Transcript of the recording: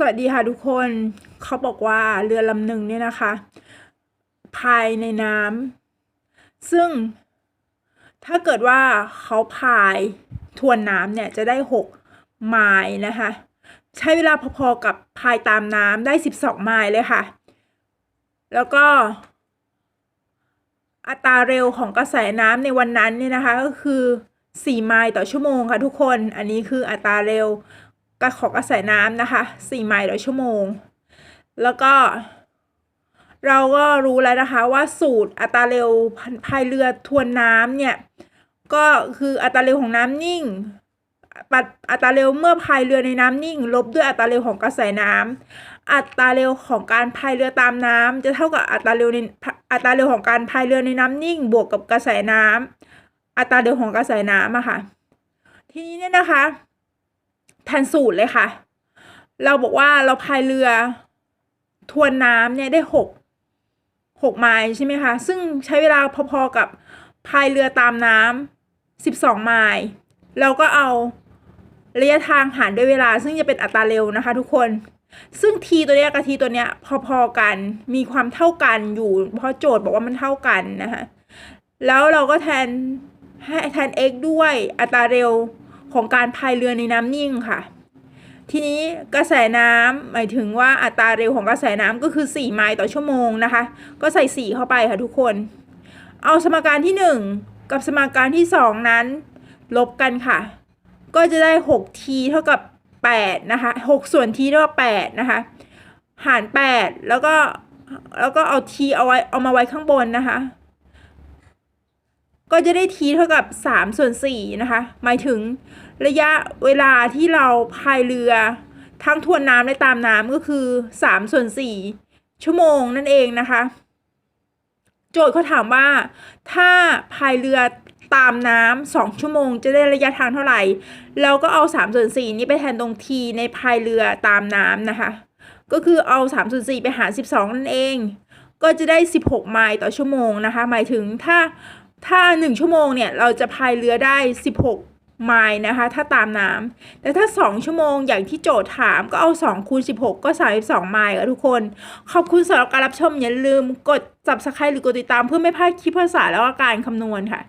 สวัสดีค่ะทุกคนเขาบอกว่าเรือลำหนึ่งเนี่ยนะคะ ภายในน้ำซึ่งถ้าเกิดว่าเขาพายทวนน้ำเนี่ยจะได้หกไมล์นะคะ ใช้เวลาพอๆกับพายตามน้ำได้สิบสองไมล์เลยค่ะ แล้วก็ อัตราเร็วของกระแสน้ำในวันนั้นเนี่ยนะคะ ก็คือ4ไมล์ต่อชั่วโมงค่ะทุกคนอันนี้คืออัตราเร็ว กระของกระแสน้ำนะคะ 4 ไมล์ต่อชั่วโมง แล้วก็ เราก็รู้แล้วนะคะว่าสูตรอัตราเร็วพายเรือทวนน้ำเนี่ย ก็คืออัตราเร็วของน้ำนิ่งปัดอัตราเร็วเมื่อพายเรือในน้ำนิ่ง ลบด้วยอัตราเร็วของกระแสน้ำอัตราเร็วของการพายเรือตามน้ำจะเท่ากับอัตราเร็วในอัตราเร็วของการพายเรือในน้ำนิ่ง บวกกับกระแสน้ำอัตราเร็วของกระแสน้ำอะค่ะ ทีนี้เนี่ยนะคะ แทนสูตรเลยค่ะ เราบอกว่าเราพายเรือทวนน้ำเนี่ยได้หกหกไมล์ใช่ไหมคะ ซึ่งใช้เวลาพอๆกับพายเรือตามน้ำสิบสองไมล์เราก็เอาระยะทางหารด้วยเวลา ซึ่งจะเป็นอัตราเร็วนะคะ ทุกคน ซึ่งทีตัวเนี้ยกับทีตัวเนี้ยพอๆกัน มีความเท่ากันอยู่ เพราะโจทย์บอกว่ามันเท่ากันนะคะ แล้วเราก็แทนให้แทน x ด้วยอัตราเร็ว ของการพายเรือในน้ำนิ่งค่ะ ทีนี้กระแสน้ำหมายถึงว่าอัตราเร็วของกระแสน้ำก็คือ 4 ไมล์ต่อชั่วโมงนะคะ ก็ใส่ 4 เข้าไปค่ะทุกคน เอาสมการที่ 1 กับสมการที่ 2 นั้น ลบกันค่ะ ก็จะได้ 6t เท่ากับ 8 นะคะ 6 ส่วน t เท่ากับ 8 นะคะ หาร 8 แล้วก็แล้วก็เอา t เอาไว้เอามาไว้ข้างบนนะคะ ก็จะได้ t เท่ากับ3ส่วน4นะคะ หมายถึงระยะเวลาที่เราพายเรือทั้งทวนน้ำและตามน้ำก็คือ3ส่วน4ชั่วโมงนั่นเองนะคะ โจทย์เขาถามว่า ถ้าพายเรือตามน้ำสองชั่วโมง จะได้ระยะทางเท่าไหร่ เราก็เอา3ส่วน4นี้ไปแทนตรงทีในพายเรือตามน้ำนะคะ ก็คือเอา3ส่วน4ไปหาร 12 นั่นเอง ก็จะได้ 16 ไมล์ต่อชั่วโมงนะคะ หมายถึงถ้า ถ้า 1 ชั่วโมงเนี่ยเราจะพายเรือได้ 16 ไมล์นะคะ ถ้าตามน้ำแต่ถ้า 2 ชั่วโมงอย่างที่โจทย์ถามก็เอา2คูณ16 ก็ 32 ไมล์ค่ะทุกคน ขอบคุณสำหรับการรับชมอย่าลืมกด subscribe หรือกดติดตามเพื่อไม่พลาดคลิปภาษาแล้วก็การคำนวณค่ะ